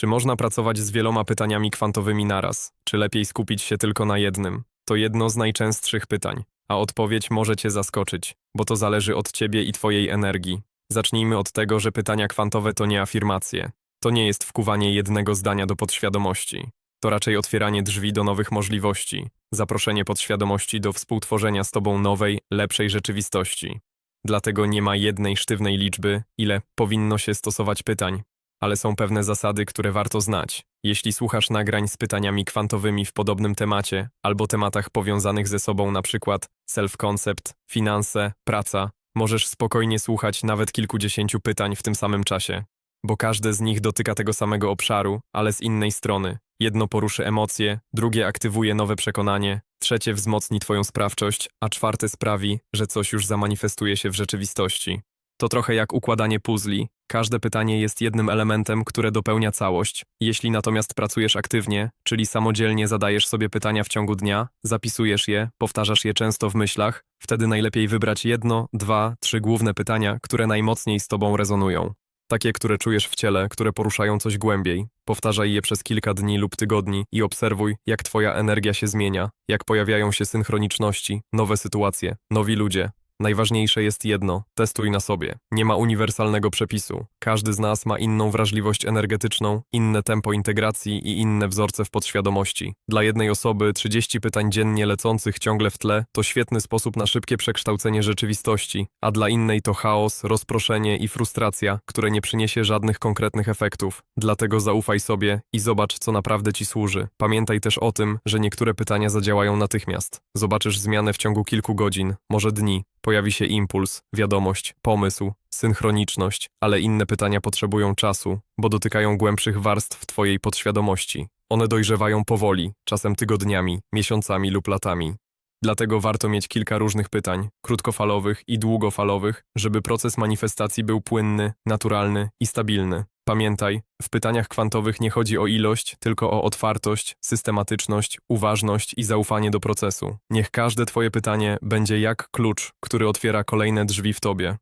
Czy można pracować z wieloma pytaniami kwantowymi naraz? Czy lepiej skupić się tylko na jednym? To jedno z najczęstszych pytań, a odpowiedź może cię zaskoczyć, bo to zależy od ciebie i twojej energii. Zacznijmy od tego, że pytania kwantowe to nie afirmacje. To nie jest wkuwanie jednego zdania do podświadomości. To raczej otwieranie drzwi do nowych możliwości, zaproszenie podświadomości do współtworzenia z tobą nowej, lepszej rzeczywistości. Dlatego nie ma jednej sztywnej liczby, ile powinno się stosować pytań, ale są pewne zasady, które warto znać. Jeśli słuchasz nagrań z pytaniami kwantowymi w podobnym temacie albo tematach powiązanych ze sobą, np. self-concept, finanse, praca, możesz spokojnie słuchać nawet kilkudziesięciu pytań w tym samym czasie, bo każde z nich dotyka tego samego obszaru, ale z innej strony. Jedno poruszy emocje, drugie aktywuje nowe przekonanie, trzecie wzmocni Twoją sprawczość, a czwarte sprawi, że coś już zamanifestuje się w rzeczywistości. To trochę jak układanie puzli. Każde pytanie jest jednym elementem, które dopełnia całość. Jeśli natomiast pracujesz aktywnie, czyli samodzielnie zadajesz sobie pytania w ciągu dnia, zapisujesz je, powtarzasz je często w myślach, wtedy najlepiej wybrać jedno, dwa, trzy główne pytania, które najmocniej z tobą rezonują. Takie, które czujesz w ciele, które poruszają coś głębiej. Powtarzaj je przez kilka dni lub tygodni i obserwuj, jak twoja energia się zmienia, jak pojawiają się synchroniczności, nowe sytuacje, nowi ludzie. Najważniejsze jest jedno testuj na sobie. Nie ma uniwersalnego przepisu. Każdy z nas ma inną wrażliwość energetyczną, inne tempo integracji i inne wzorce w podświadomości. Dla jednej osoby 30 pytań dziennie lecących ciągle w tle to świetny sposób na szybkie przekształcenie rzeczywistości, a dla innej to chaos, rozproszenie i frustracja, które nie przyniesie żadnych konkretnych efektów. Dlatego zaufaj sobie i zobacz, co naprawdę ci służy. Pamiętaj też o tym, że niektóre pytania zadziałają natychmiast. Zobaczysz zmianę w ciągu kilku godzin, może dni. Pojawi się impuls, wiadomość, pomysł, synchroniczność, ale inne pytania potrzebują czasu, bo dotykają głębszych warstw Twojej podświadomości. One dojrzewają powoli, czasem tygodniami, miesiącami lub latami. Dlatego warto mieć kilka różnych pytań, krótkofalowych i długofalowych, żeby proces manifestacji był płynny, naturalny i stabilny. Pamiętaj, w pytaniach kwantowych nie chodzi o ilość, tylko o otwartość, systematyczność, uważność i zaufanie do procesu. Niech każde Twoje pytanie będzie jak klucz, który otwiera kolejne drzwi w Tobie.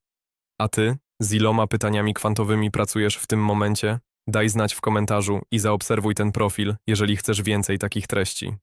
A Ty, z iloma pytaniami kwantowymi pracujesz w tym momencie? Daj znać w komentarzu i zaobserwuj ten profil, jeżeli chcesz więcej takich treści.